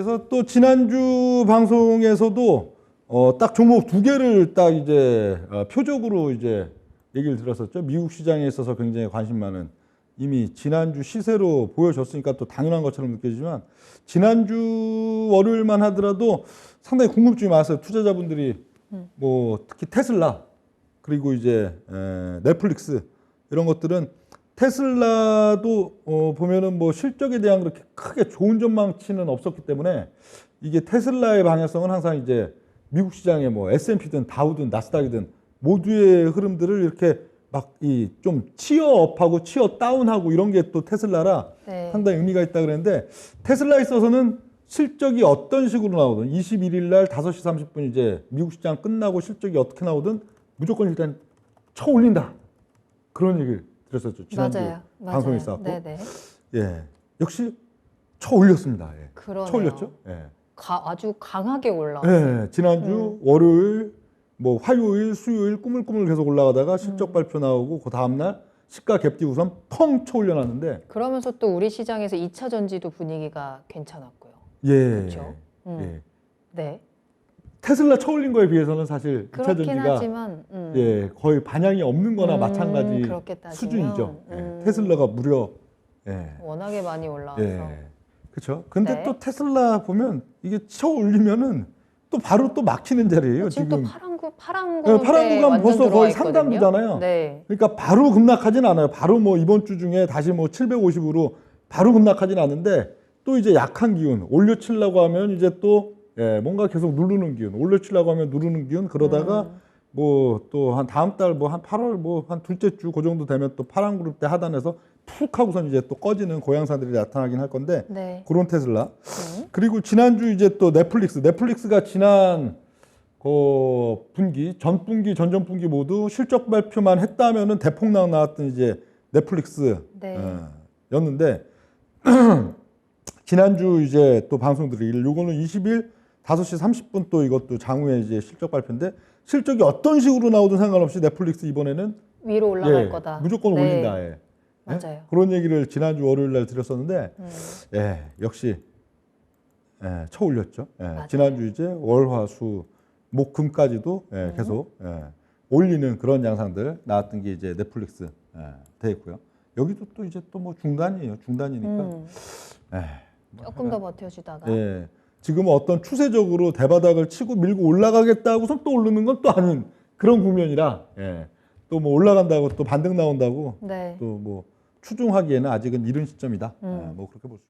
그래서 또 지난주 방송에서도 어, 딱 종목 두 개를 딱 이제 어, 표적으로 이제 얘기를 들었었죠. 미국 시장에 있어서 굉장히 관심 많은 이미 지난주 시세로 보여줬으니까 또 당연한 것처럼 느껴지지만 지난주 월요일만 하더라도 상당히 궁금증이 많았어요. 투자자분들이 뭐 특히 테슬라 그리고 이제 에, 넷플릭스 이런 것들은 테슬라도 어, 보면은 뭐 실적에 대한 그렇게 크게 좋은 전망치는 없었기 때문에 이게 테슬라의 방향성은 항상 이제 미국 시장의 뭐 S&P든 다우든 나스닥이든 모두의 흐름들을 이렇게 막 이 좀 치어업하고 치어 다운하고 이런 게 또 테슬라라 네. 상당히 의미가 있다 그랬는데 테슬라에 있어서는 실적이 어떤 식으로 나오든 21일 날 5시 30분 이제 미국 시장 끝나고 실적이 어떻게 나오든 무조건 일단 쳐 올린다. 그런 얘기를 들었었죠. 지난주 맞아요. 방송에 있었고. 네네. 예. 역시 쳐 올렸습니다. 예. 그러네요. 쳐 올렸죠? 예. 가, 아주 강하게 올라왔어요. 예. 지난주 월요일 뭐 화요일, 수요일 꾸물꾸물 계속 올라가다가 실적 음. 발표 나오고 그 다음 날 시가 갭뒤 우선 펑 쳐 올려놨는데 그러면서 또 우리 시장에서 2차 전지도 분위기가 괜찮았고요. 예. 그렇죠. 음. 예. 네. 테슬라 쳐 올린 거에 비해서는 사실 2차 그렇긴 전지가 하지만 음. 예, 거의 반향이 없는 거나 음, 마찬가지 그렇게 따지면, 수준이죠. 예, 음. 테슬라가 무려 예. 워낙에 많이 올라와서 예. 그렇죠. 근데 네. 또 테슬라 보면 이게 쳐 올리면은 또 바로 또 막히는 자리예요, 지금, 지금. 또 파란 구 파란 예, 구 파란 구간 벌써 거의 상단부잖아요. 네. 그러니까 바로 급락하진 않아요. 바로 뭐 이번 주 중에 다시 뭐 750으로 바로 급락하진 않는데 또 이제 약한 기운 올려치려고 하면 이제 또 예, 뭔가 계속 누르는 기운 올려치려고 하면 누르는 기운 그러다가 음. 뭐 또 한 다음 달 뭐 한 8월 뭐 한 둘째 주 그 정도 되면 또 파란 그룹 때 하단에서 푹 하고선 이제 또 꺼지는 고양사들이 나타나긴 할 건데 네. 그런 테슬라 음. 그리고 지난주 이제 또 넷플릭스 넷플릭스가 지난 그 분기 전 분기 전전 분기 모두 실적 발표만 했다면은 대폭락 나왔던 이제 넷플릭스 네. 어, 였는데 지난주 이제 또 방송 드리기를 요거는 20일 5시 30분 또 이것도 장후에 이제 실적 발표인데 실적이 어떤 식으로 나오든 상관없이 넷플릭스 이번에는 위로 올라갈 예, 거다. 무조건 네. 올린다. 예. 예? 맞아요. 그런 얘기를 지난주 월요일 날 드렸었는데 음. 예, 역시 예, 쳐 올렸죠. 예, 맞아요. 지난주 이제 월화수 목금까지도 예, 음. 계속 예, 올리는 그런 양상들 나왔던 게 이제 넷플릭스 예, 돼 있고요. 여기도 또 이제 또 뭐 중단이에요. 중단이니까. 음. 예, 뭐 조금 더 버텨주다가 예. 지금 어떤 추세적으로 대바닥을 치고 밀고 올라가겠다고선 또 오르는 건 또 아닌 그런 국면이라 예. 또뭐 올라간다고 또 반등 나온다고 네. 또뭐 추종하기에는 아직은 이른 시점이다. 음. 예, 뭐 그렇게 볼 수.